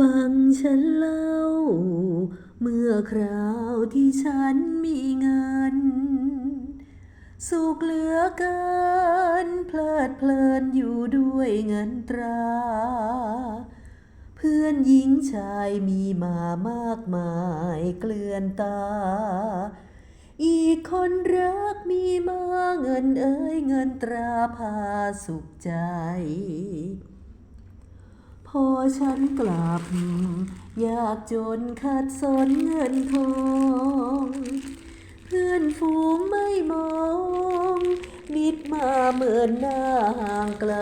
ฟังฉันเล่า เมื่อคราวที่ฉันมีเงิน สุขเหลือเกินเพลิดเพลินอยู่ด้วยเงินตรา เพื่อนหญิงชายมีมามากมายเกลื่อนตา อีกคนรักมีมาเงินเอ้ยเงินตราพาสุขใจ อฉันกลับ อยากจนขาดสนเงินทอง เพื่อนฝูงไม่มองมิดมาเหมือนหน้าห่างไกล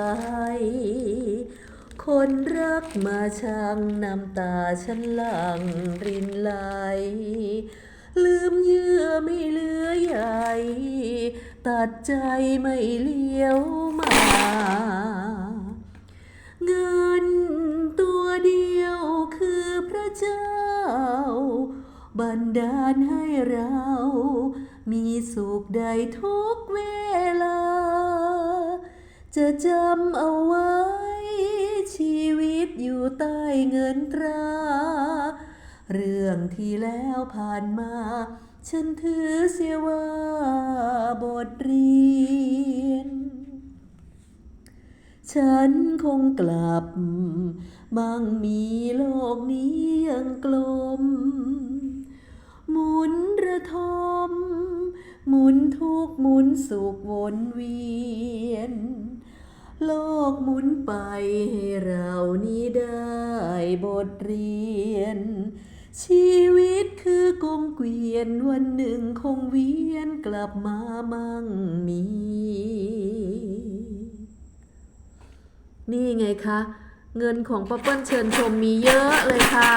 คนรักมาช่างน้ำตาฉันหลังรินไหล ลืมเยื่อไม่เหลือใหญ่ ตัดใจไม่เลี้ยวมา เจ้า บันดาลให้เรา มีสุขได้ทุกเวลา จะจำเอาไว้ ชีวิตอยู่ใต้เงินตรา เรื่องที่แล้วผ่านมา ฉันถือเสียว่าบทเรียน ฉันคงกลับมั่งมีโลกนี้ยังกลม หมุนระทม หมุนทุกหมุนสุขวนเวียน โลกหมุนไปให้เรานี้ได้บทเรียน ชีวิตคือกงเกวียนวันหนึ่งคงเวียนกลับมามั่งมี นี่ไงคะ เงินของป้าเปิ้ลเชิญชมมีเยอะเลยค่ะ